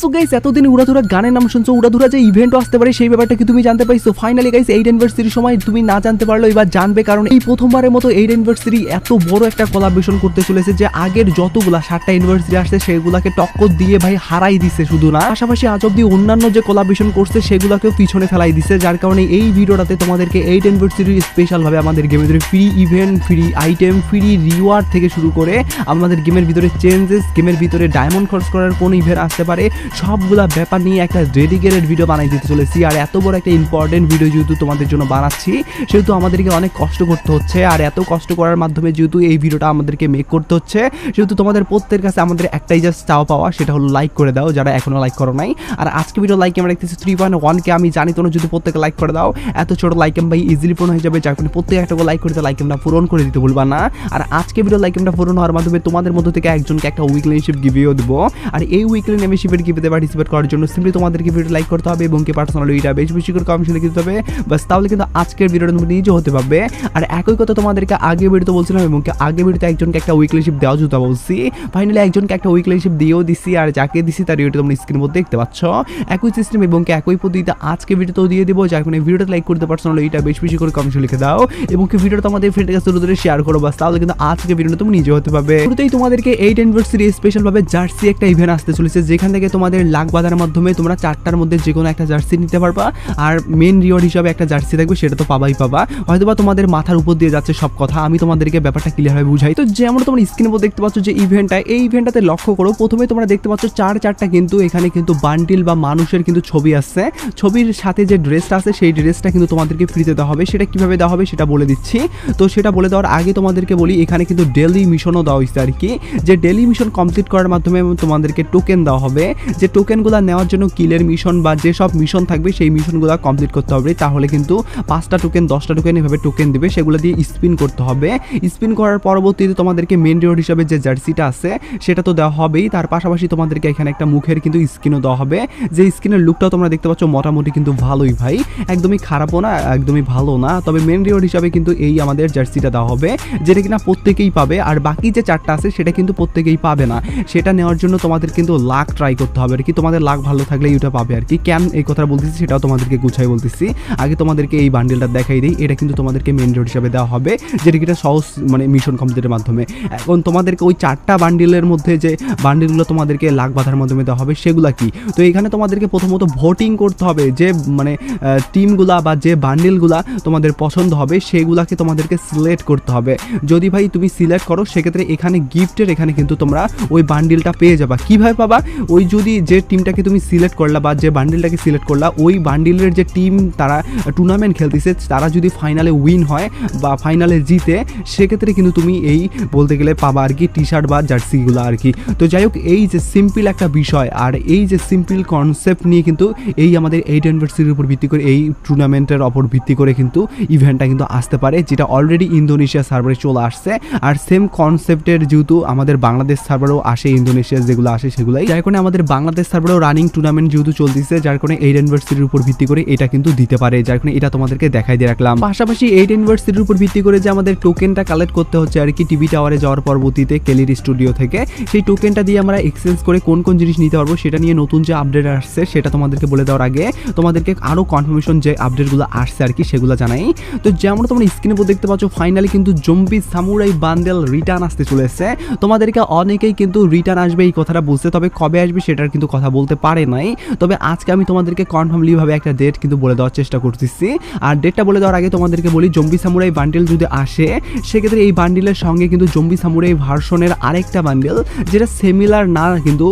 So guys এতদিন উড়াধুরা গানের নাম শুনছো, উড়াধুরা যে ইভেন্টও আসতে পারে, সেই ব্যাপারটা কি তুমি জানতে পাইছো? ফাইনালি গাইস এইট অ্যানিভার্সারির সময় তুমি না জানতে পারল এবার জানবে, কারণ এই প্রথমবারের মতো এইট অ্যানিভার্সারি এত বড় একটা কোলাবরেশন করতে চলেছে যে আগের যতগুলা সাতটা ইউনিভার্সিটি আসছে, সেগুলাকে টক্কর দিয়ে ভাই হারাই দিছে শুধু না। পাশাপাশি আজ অব্দি অন্যান্য যে কোলাবরেশন করছে, সেগুলোকেও পিছনে ফেলাই দিছে, যার কারণে এই ভিডিওটাতে তোমাদেরকে এইট অ্যানিভার্সারি স্পেশাল ভাবে আমাদের গেমের ভিতরে free event free item free reward থেকে শুরু করে আমাদের গেমের ভিতরে চেঞ্জেস গেমের ভিতরে ডায়মন্ড খরচ করার কোন ইভেন্ট আসতে পারে সবগুলা ব্যাপার নিয়ে একটা ডেডিকেটেড ভিডিও বানাই দিতে চলেছি। আর এত বড় একটা ইম্পর্টেন্ট ভিডিও যেহেতু তোমাদের জন্য বানাচ্ছি, সেহেতু আমাদেরকে অনেক কষ্ট করতে হচ্ছে। আর এত কষ্ট করার মাধ্যমে যেহেতু এই ভিডিওটা আমাদেরকে মেক করতে হচ্ছে, সেহেতু তোমাদের প্রত্যেকের কাছে আমাদের একটাই জাস্ট চাওয়া পাওয়া, সেটা হলো লাইক করে দাও, যারা এখনও লাইক করো নাই। আর আজকে ভিডিও লাইক আমরা দেখতেছি থ্রি পয়েন্ট ওয়ানকে আমি জানি তোমরা যদি প্রত্যেকে লাইক করে দাও, এত ছোট লাইক এম ভাই ইজিলি পূরণ হয়ে যাবে, যার কারণে প্রত্যেক একটা লাইক করতে লাইক এমটা পূরণ করে দিতে ভুলবা না। আর আজকে ভিডিও লাইক এমটা পূরণ হওয়ার মাধ্যমে তোমাদের মধ্যে থেকে একজনকে একটা উইকলি মেম্বারশিপ গিভেও দেবো। আর এই উইকলি মেম্বারশিপের গিভেতে পার্টিসিপেট করার জন্য সিম্পলি তোমাদেরকে ভিডিও লাইক করতে হবে এবং কি পার্সোনাল এটা বেশি বেশি করে কমেন্ট লিখে দিতে হবে। বাস তাহলে কিন্তু আজকের ভিডিওটা তুমি নিজে হতে পারবে। আর একই কথা তোমাদেরকে আগে ভিডিওতে বলছিলাম এবং আগে ভিডিওতে একজনকে একটা উইকলিশিপ দেওয়া জুতা বলছি। ফাইনালি একজনকে একটা উইকলিশিপ দিয়েও দিছি আর যাকে দিছি তার ভিডিওটা তোমরা স্ক্রিনের মধ্যে দেখতে পাচ্ছ। একই সিস্টেম এবং একই পদ্ধতিতে আজকে ভিডিওতেও দিয়ে দেবো, যার কারণে ভিডিওটা লাইক করতে পার্সোনাল এটা বেশি বেশি করে কমেন্ট লিখে দাও এবং কি ভিডিওটা তোমাদের ফ্রেন্ডের কাছে দ্রুত শেয়ার করো। বাস তাহলে কিন্তু আজকে ভিডিওটা তুমি নিজে হতে পারবে। শুরুতেই তোমাদেরকে এইট অ্যানিভার্সারি স্পেশাল ভাবে জার্সি একটা ইভেন্ট আসতে চলেছে, যেখান থেকে লাখ বাজার মাধ্যমে তোমরা চারটার মধ্যে যে কোনো একটা জার্সি নিতে পারবা। আর মেন রিওয়ার্ড হিসাবে একটা জার্সি থাকবে, সেটা তো পাবাই পাবা। হয়তোবা তোমাদের মাথার উপর দিয়ে যাচ্ছে সব কথা, আমি তোমাদেরকে ব্যাপারটা ক্লিয়ারভাবে বুঝাই। তো যেমন তোমরা স্ক্রিনের উপর দেখতে পাচ্ছ যে ইভেন্টটা এই ইভেন্টটাতে লক্ষ্য করো প্রথমে তোমরা দেখতে পাচ্ছ চার চারটা কিন্তু এখানে কিন্তু বান্ডিল বা মানুষের কিন্তু ছবি আসছে। ছবির সাথে যে ড্রেসটা আছে, সেই ড্রেসটা কিন্তু তোমাদেরকে ফ্রিতে দেওয়া হবে। সেটা কীভাবে দেওয়া হবে সেটা বলে দিচ্ছি। তো সেটা বলে দেওয়ার আগে তোমাদেরকে বলি, এখানে কিন্তু ডেলি মিশনও দেওয়া হয়েছে আর কি। যে ডেলি মিশন কমপ্লিট করার মাধ্যমে তোমাদেরকে টোকেন দেওয়া হবে। যে টোকেনগুলো নেওয়ার জন্য কিলের মিশন বা যে সব মিশন থাকবে, সেই মিশনগুলো কমপ্লিট করতে হবে। তাহলে কিন্তু পাঁচটা টোকেন দশটা টোকেন এভাবে টোকেন দেবে, সেগুলো দিয়ে স্পিন করতে হবে। স্পিন করার পরবর্তীতে তোমাদেরকে মেন রোড হিসাবে যে জার্সিটা আছে, সেটা তো দেওয়া হবেই। তার পাশাপাশি তোমাদেরকে এখানে একটা মুখের কিন্তু স্কিনও দেওয়া হবে। যে স্কিনের লুকটাও তোমরা দেখতে পাচ্ছ মোটামুটি কিন্তু ভালোই ভাই। একদমই খারাপও না, একদমই ভালো না। তবে মেন রিওয়ার্ড হিসাবে কিন্তু এই আমাদের জার্সিটা দেওয়া হবে, যেটা কিনা প্রত্যেকেই পাবে। আর বাকি যে চারটা আছে, সেটা কিন্তু প্রত্যেকেই পাবে না। সেটা নেওয়ার জন্য তোমাদের কিন্তু লাখ ট্রাই করতে হবে। আর কি। তোমাদের লাখ ভালো থাকলে এটা পাবে আর কি। কেন এই কথা বলতেছি সেটাও তোমাদেরকে গুছাই বলতেছি। আগে তোমাদেরকে এই বান্ডেলটা দেখাই দিই। এটা কিন্তু তোমাদেরকে মেন রোড হিসাবে দেওয়া হবে, যেটা কিনা সহজ মানে মিশন কমপ্লিটের মাধ্যমে। এখন তোমাদেরকে ওই চারটা বান্ডিলের মধ্যে যে বান্ডিলগুলো তোমাদেরকে লাখ বাঁধার মাধ্যমে দেওয়া হবে, সেগুলা কি? তো এখানে তোমাদেরকে প্রথমত ভোটিং করতে হবে যে মানে টিমগুলা বা যে বান্ডিলগুলা তোমাদের পছন্দ হবে, সেগুলাকে তোমাদেরকে সিলেক্ট করতে হবে। যদি ভাই তুমি সিলেক্ট করো, সেক্ষেত্রে এখানে গিফটের এখানে কিন্তু তোমরা ওই বান্ডিলটা পেয়ে যাবা। কীভাবে পাবা? ওই যদি যে টিমটাকে তুমি সিলেক্ট করলা বা যে বান্ডিলটাকে সিলেক্ট করলা, ওই বান্ডিলের যে টিম তারা টুর্নামেন্ট খেলতেছে, তারা যদি ফাইনালে উইন হয় বা ফাইনালে জিতে, সেক্ষেত্রে কিন্তু তুমি এই বলতে গেলে পাবা আর কি টি শার্ট বা জার্সিগুলো আর কি। তো যাই হোক, এই যে সিম্পল একটা বিষয় আর এই যে সিম্পল কনসেপ্ট নিয়ে কিন্তু এই আমাদের এইট ইউনিভার্সিটির উপর ভিত্তি করে, এই টুর্নামেন্টের ওপর ভিত্তি করে কিন্তু ইভেন্টটা কিন্তু আসতে পারে, যেটা অলরেডি ইন্দোনেশিয়া সার্ভারে চলে আসছে। আর সেম কনসেপ্টের যেহেতু আমাদের বাংলাদেশ সার্ভারেও আসে ইন্দোনেশিয়া যেগুলো আসে সেগুলাই। যার কারণে আমাদের বাংলাদেশ সার্ভারেও রানিং টুর্নামেন্ট যেহেতু চলতেছে, যার কারণে এইট ইউনিভার্সিটির উপর ভিত্তি করে এটা কিন্তু দিতে পারে, যার কারণে এটা তোমাদেরকে দেখাই দিয়ে রাখলাম। পাশাপাশি এইট ইউনিভার্সিটির উপর ভিত্তি করে যে আমাদের টোকেনটা কালেক্ট করতে হচ্ছে আর কি টিভি টাওয়ারে যাওয়ার পরবর্তীতে কেলির স্টুডিও থেকে, সেই টোকেনটা দিয়ে আমরা এক্সচেঞ্জ করে কোন কোন জিনিস নিতে পারব সেটা নিয়ে নতুন যে আপডেট আসছে সেটা তোমাদেরকে বলে দেওয়ার আগে তোমাদেরকে আরও কনফার্মেশন যে আপডেটগুলো আসছে আর কি, সেগুলো জানাই। তো যেমন তোমরা স্ক্রিনে উপর দেখতে পাচ্ছ ফাইনালি কিন্তু জম্বি সামুরাই বান্ডেল রিটার্ন আসতে চলেছে। তোমাদেরকে অনেকেই কিন্তু রিটার্ন আসবে এই কথাটা বুঝতে তবে কবে আসবে সেটার কিন্তু কথা বলতে পারে নাই। তবে আজকে আমি তোমাদেরকে কনফার্মলিভাবে একটা ডেট কিন্তু বলে দেওয়ার চেষ্টা করতেছি। আর ডেটটা বলে দেওয়ার আগে তোমাদেরকে বলি, জম্বি সামুরাই বান্ডেল যদি আসে, সেক্ষেত্রে এই বান্ডেলের সঙ্গে কিন্তু জম্বি সামুরাই ভার্সনের আরেকটা বান্ডেল যেটা সিমিলার না কিন্তু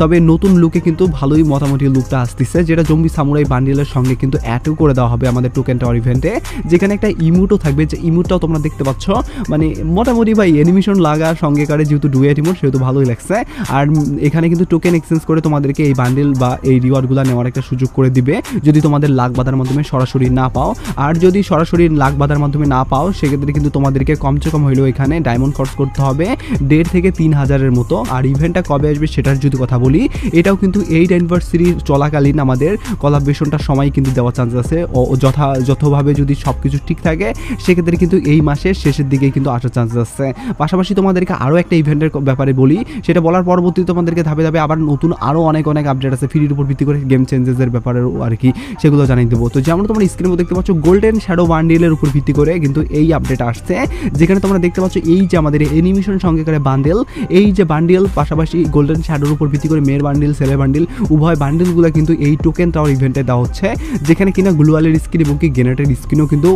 তবে নতুন লুকে কিন্তু ভালোই মোটামুটি লুকটা আসতেছে, যেটা জম্বি সামুরাই বান্ডেলের সঙ্গে কিন্তু অ্যাডও করে দেওয়া হবে আমাদের টোকেন টাওয়ার ইভেন্টে যেখানে একটা ইমুটও থাকবে, যে ইমুটটাও তোমরা দেখতে পাচ্ছ। মানে মোটামুটি ভাই অ্যানিমেশন লাগার সঙ্গে করে যেহেতু ডুয়েট ইমুট সেহেতু ভালোই লাগছে। আর এখানে কিন্তু টোকেন এক্সচেঞ্জ করে তোমাদেরকে এই বান্ডেল বা এই রিওয়ার্ডগুলো নেওয়ার একটা সুযোগ করে দিবে। যদি তোমাদের লাখ বাধার মাধ্যমে সরাসরি না পাও, আর যদি সরাসরি লাখ বাধার মাধ্যমে না পাও, সেক্ষেত্রে কিন্তু তোমাদেরকে কমসে কম হইলেও এখানে ডায়মন্ড খরচ করতে হবে। দেড় থেকে তিন হাজারের মতো। আর ইভেন্টটা কবে আসবে সেটার যদি কথা বলি, এটাও কিন্তু এইট অ্যানিভার্সারি চলাকালীন আমাদের কলাবেশনটার সময় কিন্তু দেওয়ার চান্স আছে। ও যথা, যথভাবে যদি সব কিছু ঠিক থাকে, সেক্ষেত্রে কিন্তু এই মাসের শেষের দিকে কিন্তু আসার চান্স আছে। পাশাপাশি তোমাদেরকে আরও একটা ইভেন্টের ব্যাপারে বলি, সেটা বলার পরবর্তীতে তোমাদেরকে ধাপে ধাপে আবার নতুন আরও অনেক অনেক আপডেট আছে ফ্রির উপর ভিত্তি করে গেম চেঞ্জেসের ব্যাপারে আর কি, সেগুলো জানিয়ে দেবো। তো যেমন তোমরা স্ক্রিনে দেখতে পাচ্ছ গোল্ডেন শ্যাডো বান্ডিলের উপর ভিত্তি করে কিন্তু এই আপডেট আসছে, যেখানে তোমরা দেখতে পাচ্ছ এই যে আমাদের অ্যানিমেশন সঙ্গেকারে বান্ডেল এই যে বান্ডিল পাশাপাশি গোল্ডেন শ্যাডোর উপর ভিত্তি করে মেয়ের বান্ডিল ছেলের বান্ডিল উভয় বান্ডিলগুলো কিন্তু এই টোকেন টাওয়ার ইভেন্টে দেওয়া হচ্ছে, যেখানে কিনা গ্লোয়ালের স্ক্রিন এবং কি গেনেটের স্ক্রিনও কিন্তু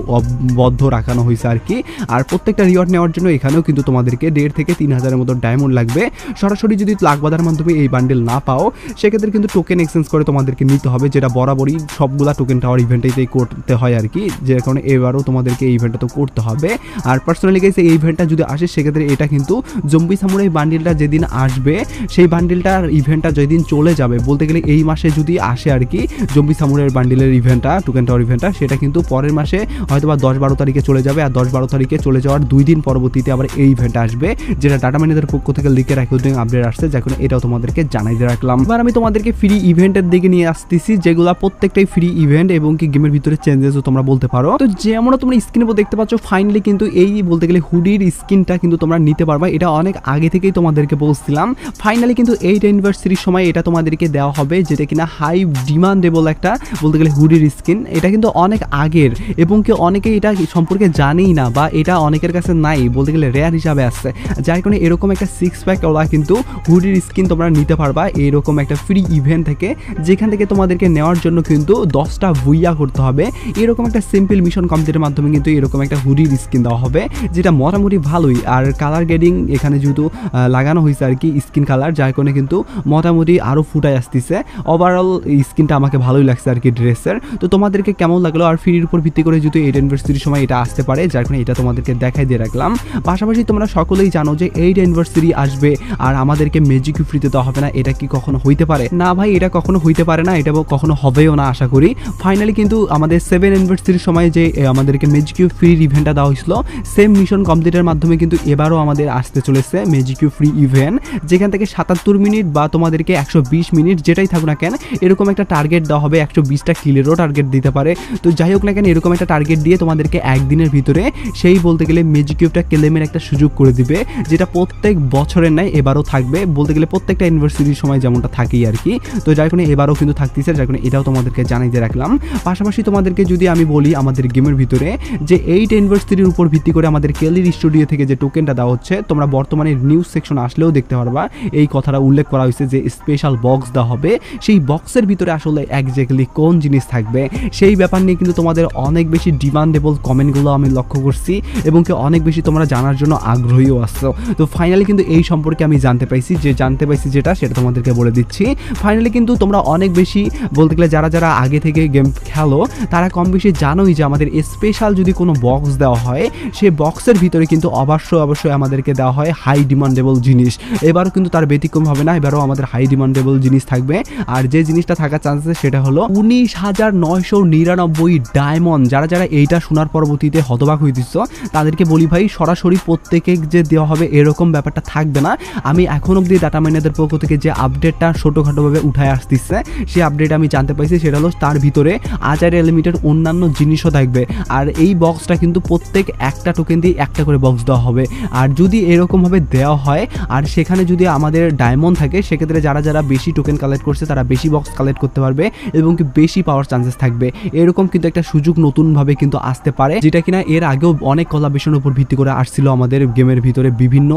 বদ্ধ রাখানো হয়েছে আর কি। আর প্রত্যেকটা রিওয়ার্ড নেওয়ার জন্য এখানেও কিন্তু তোমাদেরকে দেড় থেকে তিন হাজারের মতো ডায়মন্ড লাগবে। সরাসরি যদি লাখ বাঁধার মাধ্যমে এই বান্ডেল না পাও সেক্ষেত্রে কিন্তু টোকেন এক্সচেঞ্জ করে তোমাদেরকে নিতে হবে, যেটা বরাবরই সবগুলা টোকেন টাওয়ার ইভেন্টেই করতে হয় আর কি, যে কারণে এবারও তোমাদেরকে এই ইভেন্টটা তো করতে হবে। আর পার্সোনালি গেছে এই ইভেন্টটা যদি আসে, সেক্ষেত্রে এটা কিন্তু জম্বি সামুরাই বান্ডিলটা যেদিন আসবে, সেই বান্ডিলটার ইভেন্টটা যেদিন চলে যাবে, বলতে গেলে এই মাসে যদি আসে আর কি, জম্বি সামুরাইয়ের বান্ডিলের ইভেন্টটা টোকেন টাওয়ার ইভেন্টটা সেটা কিন্তু পরের মাসে হয়তো বা দশ বারো তারিখে চলে যাবে, আর দশ বারো তারিখে চলে যাওয়ার দুই দিন পরবর্তীতে আবার এই ইভেন্ট আসবে, যেটা ডাটা ম্যানেজার পক্ষ থেকে লিখে রাখে আপডেট আসছে যখন এটাও তোমাদেরকে জানাই দিয়ে রাখলাম। এবার আমি তোমাদেরকে ফ্রি ইভেন্টের দিকে নিয়ে আসতেছি, যেগুলো প্রত্যেকটাই ফ্রি ইভেন্ট এবং কি গেমের ভিতরে চেঞ্জেসও তোমরা বলতে পারো। তো যেমন তোমরা স্ক্রিনে দেখতে পাচ্ছ ফাইনালি কিন্তু এই বলতে গেলে হুডির স্কিনটা কিন্তু তোমরা নিতে পারবা। এটা অনেক আগে থেকেই তোমাদেরকে বলছিলাম। ফাইনালি কিন্তু এইট অ্যানিভার্সারির সময় এটা তোমাদেরকে দেওয়া হবে, যেটা কিনা হাই ডিমান্ডেবল একটা বলতে গেলে হুডির স্কিন এটা কিন্তু অনেক আগের এবং কি অনেকে এটা সম্পর্কে জানেই না বা এটা অনেকের কাছে নাই, বলতে গেলে রেয়ার হিসাবে আসছে যার কারণে এরকম একটা সিক্স প্যাক ওলা কিন্তু হুডির স্কিন তোমরা নিতে পারবা, এরকম একটা ফ্রি ইভেন্ট থেকে, যেখান থেকে তোমাদেরকে নেওয়ার জন্য কিন্তু দশটা ভুইয়া করতে হবে। এরকম একটা সিম্পল মিশন কমপ্লিটের মাধ্যমে কিন্তু এরকম একটা হুডির স্কিন দেওয়া হবে, যেটা মোটামুটি ভালোই। আর কালার গ্রেডিং এখানে যেহেতু লাগানো হয়েছে আর কি স্কিন কালার যার কারণে কিন্তু মোটামুটি আরও ফুটাই আসতেছে। ওভারঅল স্কিনটা আমাকে ভালোই লাগছে আর কি ড্রেসের। তো তোমাদেরকে কেমন লাগল আর ফ্রির উপর ভিত্তি করে যেহেতু এইট অ্যানিভার্সারির সময় এটা আসতে পারে, যার কারণে এটা তোমাদেরকে দেখাই দিয়ে রাখলাম। পাশাপাশি তোমরা সকলেই জানো যে এইট অ্যানিভার্সারি আসবে, আর আমাদেরকে ম্যাজিক ফ্রিতে দেওয়া হবে না, এটা কি কখনো হইতে পারে? না ভাই, এটা কখনো হইতে পারে না, এটা কখনো হবেও না, আশা করি। ফাইনালি কিন্তু আমাদের সেভেন অ্যানিভার্সারির সময় যে আমাদেরকে মেজিকিউ ফ্রি ইভেন্টটা দেওয়া হয়েছিল সেম মিশন কমপ্লিটের মাধ্যমে কিন্তু এবারও আমাদের আসতে চলেছে মেজিকিউ ফ্রি ইভেন্ট যেখান থেকে সাতাত্তর মিনিট বা তোমাদেরকে একশো বিশ মিনিট যেটাই থাকুক না কেন, এরকম একটা টার্গেট দেওয়া হবে, একশো বিশটা কিলেরও টার্গেট দিতে পারে। তো যাই হোক না কেন, এরকম একটা টার্গেট দিয়ে তোমাদেরকে একদিনের ভিতরে সেই বলতে গেলে ম্যাজিক কিউবটা ক্লেমের একটা সুযোগ করে দিবে, যেটা প্রত্যেক বছরের নাই এবারও থাকবে। বলতে গেলে প্রত্যেকটা ইউনিভার্সিটির সময় যেমনটা থাকেই আর কি। তো যার কারণে এবারও কিন্তু থাকতেছে, যার কারণে এটাও তোমাদেরকে জানাই দিয়ে রাখলাম। পাশাপাশি তোমাদেরকে যদি আমি বলি আমাদের গেমের ভিতরে, যে এইট ইউনিভার্সিটির উপর ভিত্তি করে আমাদের কেলির স্টুডিও থেকে যে টোকেনটা দেওয়া হচ্ছে, তোমরা বর্তমানে নিউজ সেকশন আসলেও দেখতে পারবা। এই কথাটা উল্লেখ করা হয়েছে যে স্পেশাল বক্স দেওয়া হবে। সেই বক্সের ভিতরে আসলে একজ্যাক্টলি কোন জিনিস থাকবে, সেই ব্যাপার নিয়ে কিন্তু তোমাদের অনেক বেশি ডিমান্ডেবল কমেন্টগুলো আমি লক্ষ্য করছি এবং কি অনেক বেশি তোমরা জানার জন্য আগ্রহীও আসছো তো ফাইনালি কিন্তু এই সম্পর্কে আমি জানতে পাইছি, যে জানতে পাইছি যেটা, সেটা তোমাদেরকে বলে দিচ্ছি। ফাইনালি কিন্তু তোমরা অনেক বেশি বলতে গেলে যারা যারা আগে থেকে গেম খেলো, তারা কম বেশি জানোই যে আমাদের স্পেশাল যদি কোনো বক্স দেওয়া হয় সেই বক্সের ভিতরে কিন্তু অবশ্যই অবশ্যই আমাদেরকে দেওয়া হয় হাই ডিমান্ডেবল জিনিস। এবারও কিন্তু তার ব্যতিক্রম হবে না, এবারও আমাদের হাই ডিমান্ডেবল জিনিস থাকবে। আর যে জিনিসটা থাকার চান্স আছে সেটা হলো উনিশ হাজার নয়শো নিরানব্বই ডায়মন্ড যারা যারা এইটা শোনার পরবর্তীতে হতবাক হয়ে হইতেছ তাদেরকে বলি ভাই, সরাসরি প্রত্যেকে যে দেওয়া হবে এরকম ব্যাপারটা থাকবে না। আমি এখন অব্দি ডাটা মাইনারদের পক্ষ থেকে যে আপডেটটা ছোটোখাটোভাবে উঠায় আসতেছে। সেই আপডেট আমি জানতে পাইছি, সেটা হলো তার ভিতরে আচার এলিমিটেড অন্যান্য জিনিসও থাকবে। আর এই বক্সটা কিন্তু প্রত্যেক একটা টোকেন দিয়ে একটা করে বক্স দেওয়া হবে। আর যদি এরকমভাবে দেওয়া হয়, আর সেখানে যদি আমাদের ডায়মন্ড থাকে, সেক্ষেত্রে যারা যারা বেশি টোকেন কালেক্ট করছে, তারা বেশি বক্স কালেক্ট করতে পারবে এবং কি বেশি পাওয়ার চান্সেস থাকবে। এরকম কিন্তু একটা সুযোগ নতুনভাবে কিন্তু আসতে পারে, যেটা কিনা এর আগেও অনেক কলাবেশনের উপর ভিত্তি করে আসছিল আমাদের গেমের ভিতরে বিভিন্ন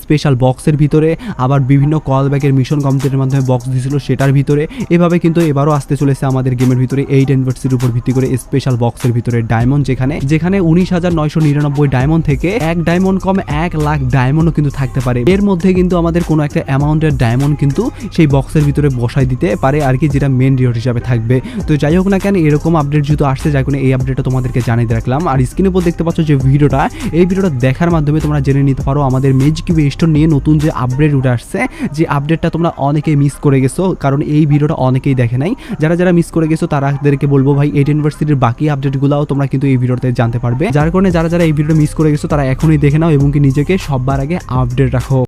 স্পেশাল বক্সের ভিতরে, আবার বিভিন্ন কল ব্যাকের মিশন কমপ্লিটের মাধ্যমে বক্স দিয়েছিল সেটার ভিতরে। এভাবে কিন্তু এবারও আসতে চলেছে আমাদের গেমের ভিতরে এইট ইউনিভার্সিটির উপর ভিত্তি করে স্পেশাল বক্সের ভিতরে ডায়মন্ড যেখানে। যেখানে উনিশ হাজার নয়শো নিরানব্বই ডায়মন্ড থেকে এক ডায়মন্ড কম এক লাখ ডায়মন্ডও কিন্তু থাকতে পারে। এর মধ্যে কিন্তু আমাদের কোনো একটা অ্যামাউন্টের ডায়মন্ড কিন্তু সেই বক্সের ভিতরে বসাই দিতে পারে আর কি, যেটা মেন রিওয়ার্ড হিসাবে থাকবে। তো যাই হোক না কেন, এরকম আপডেট যেহেতু আসছে, যার কারণে এই আপডেটটা তোমাদেরকে জানিয়ে রাখলাম। আর স্ক্রিনের উপর দেখতে পাচ্ছ যে ভিডিওটা, এই ভিডিওটা দেখার মাধ্যমে তোমরা জেনে নিতে পারো আমাদের মেজ মেজিক স্টোর নিয়ে নতুন যে আপডেট উঠে আসছে, যে আপডেটটা তোমরা অনেকেই মিস করে গেছো, কারণ এই ভিডিওটা অনেকেই দেখে নাই। যারা যারা মিস করে গেছো তারাদেরকে বলব ভাই এইট ইউনিভার্সিটির বাকি আপডেটগুলোও তোমরা কিন্তু এই ভিডিওতে জানতে পারবে। যার কারণে যারা যারা এই ভিডিওটা মিস করে গেছো, তারা এখনই দেখে নাও এবং কি নিজেকে সবার আগে আপডেট রাখো।